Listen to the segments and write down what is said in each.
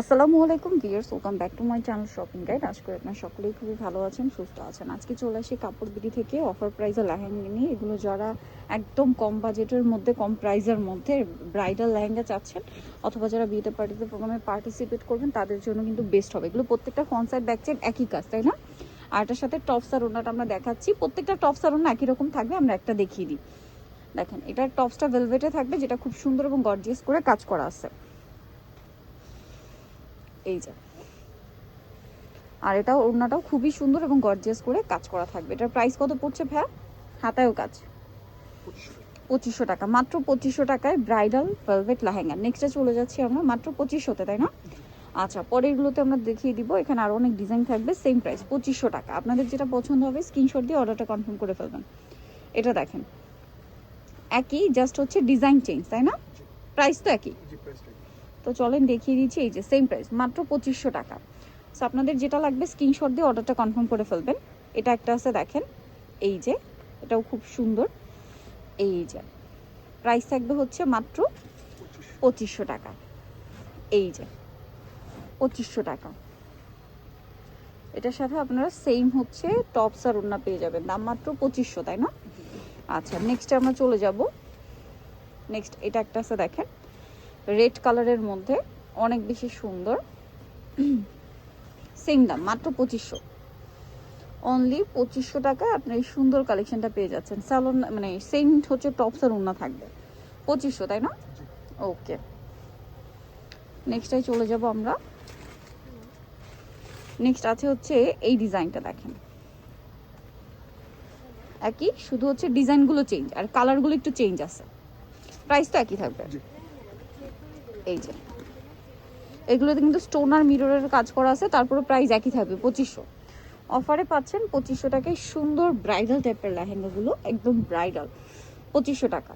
আসসালামু আলাইকুম viewers welcome back to my channel shopping guide আজ করে আপনার সকলেই খুবই ভালো আছেন, সুস্থ আছেন। আজকে চলে আসি কাপড় বিডি থেকে অফার প্রাইসে লেহেঙ্গা নিয়ে। এগুলো যারা একদম কম বাজেটের মধ্যে, কম প্রাইজের মধ্যে ব্রাইডাল লেহেঙ্গা চাচ্ছেন, অথবা যারা বিয়েতে পার্টিতে প্রোগ্রামে পার্টিসিপেট করবেন, তাদের জন্য কিন্তু বেস্ট হবে। এগুলো প্রত্যেকটা ফ্রন্ট সাইড ব্যাক সাইড একই কাজ, তাই না? আর এটার সাথে টপস আর ওনাটা আমরা দেখাচ্ছি। প্রত্যেকটা টপস আর ওনা একই রকম থাকবে, আমরা একটা দেখিয়ে দিই। দেখেন, এটার টপসটা ভেলভেটে থাকবে, যেটা খুব সুন্দর এবং গর্জিয়াস করে কাজ করা আছে। এই যে। আর এটা ওড়নাটাও খুবই সুন্দর এবং গর্জিয়াস করে কাজ করা থাকবে। এটার প্রাইস কত পড়ছে ভ্যা হাতায়ও কাজ। পঁচিশশো টাকা। মাত্র পঁচিশশো টাকায় ব্রাইডাল ভেলভেট লেহেঙ্গা। নেক্সটে চলে যাচ্ছি আমরা মাত্র পঁচিশশোতে, তাই না? আচ্ছা পরেরগুলোতে আমরা দেখিয়ে দিব। এখানে আরও অনেক ডিজাইন থাকবে সেম প্রাইস পঁচিশশো টাকা। আপনাদের যেটা পছন্দ হবে স্ক্রিনশট দিয়ে অর্ডারটা কনফার্ম করে ফেলবেন। এটা দেখেন। একই জাস্ট হচ্ছে ডিজাইন চেঞ্জ তাই না? প্রাইস তো একই। তো চলেন দেখিয়ে দিচ্ছি, এই যে সেম প্রাইস মাত্র পঁচিশশো টাকা। সো আপনাদের যেটা লাগবে স্ক্রিনশট দিয়ে অর্ডারটা কনফার্ম করে ফেলবেন। এটা একটা আছে, দেখেন, এই যে, এটাও খুব সুন্দর। এই যে প্রাইস থাকবে হচ্ছে মাত্র পঁচিশশো টাকা। এই যে, পঁচিশশো টাকা। এটার সাথে আপনারা সেম হচ্ছে টপস আর ওড়না পেয়ে যাবেন। দাম মাত্র পঁচিশশো, তাই না? আচ্ছা নেক্সট আমরা চলে যাব। নেক্সট এটা একটা আছে, দেখেন। রেড কালারের মধ্যে অনেক বেশি সুন্দর। সেম দাম মাত্র পঁচিশশো। অনলি পঁচিশশো টাকায় আপনার এই সুন্দর কালেকশনটা পেয়ে যাচ্ছেন। স্যালন মানে সেম হচ্ছে টপস আর উন্না থাকবে। পঁচিশশো তাই না? ওকে নেক্সটাই চলে যাব আমরা। নেক্সট আছে হচ্ছে এই ডিজাইনটা দেখেন। একই শুধু হচ্ছে ডিজাইনগুলো চেঞ্জ আর কালারগুলো একটু চেঞ্জ আছে। প্রাইস তো একই থাকবে। এই যে। এগুলোতে কিন্তু স্টোন আর মিররের কাজ করা আছে, তারপরে প্রাইস একই থাকবে, পঁচিশশো। অফারে পাচ্ছেন পঁচিশশো টাকায় সুন্দর ব্রাইডাল টাইপের লেহেঙ্গাগুলো একদম ব্রাইডাল পঁচিশশো টাকা।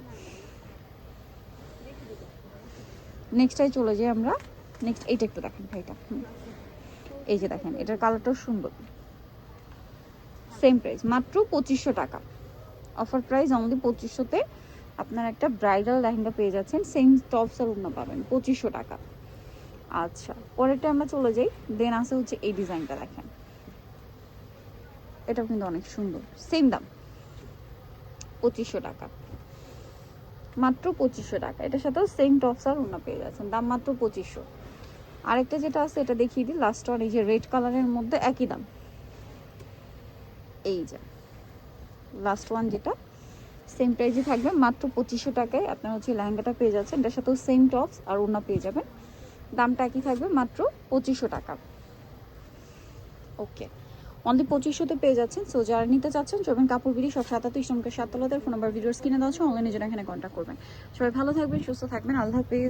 নেক্সটাই চলে যাই আমরা। নেক্সট এইটা একটু দেখেন ভাইটা। এই যে দেখেন, এটার কালারটাও সুন্দর। সেম প্রাইস মাত্র পঁচিশশো টাকা। অফার প্রাইস আমাদের পঁচিশশোতে আপনার একটা ব্রাইডাল লেহেঙ্গা পেয়ে যাচ্ছেন সেম টপস আর অন্য পাবেন, পঁচিশশো টাকা। আচ্ছা পরেরটা আমরা চলে যাই দেন আসে হচ্ছে এই ডিজাইনটা দেখেন। এটাও কিন্তু অনেক সুন্দর সেম দাম, পঁচিশশো টাকা। মাত্র পঁচিশশো টাকা, এটার সাথেও সেম টপস আর অন্য পেয়ে যাচ্ছেন, দাম মাত্র পঁচিশশো। আরেকটা যেটা আছে, এটা দেখিয়ে দিই লাস্ট ওয়ান এই যে রেড কালারের মধ্যে একই দাম। এই যে লাস্ট ওয়ান যেটা সেম প্রাইজে থাকবে। মাত্র পঁচিশশো টাকায় আপনার হচ্ছে লেহেঙ্গাটা পেয়ে যাচ্ছেন। এটার সাথেও সেম টপস আর ওনা পেয়ে যাবেন। দামটা একই থাকবে মাত্র পঁচিশশো টাকা। ওকে অনলি পঁচিশশোতে পেয়ে যাচ্ছেন। সো যারা নিতে চাচ্ছেন চলবেন কাপড় বিড়ি, সব সাতাত্তর ইসলামকে সাততলাতে ফোন নাম্বার ভিডিওস কিনে দেওয়া হচ্ছে অনলাইনে যারা এখানে কন্ট্যাক্ট করবেন। সবাই ভালো থাকবেন, সুস্থ থাকবেন। আল্লাহ হাফেজ।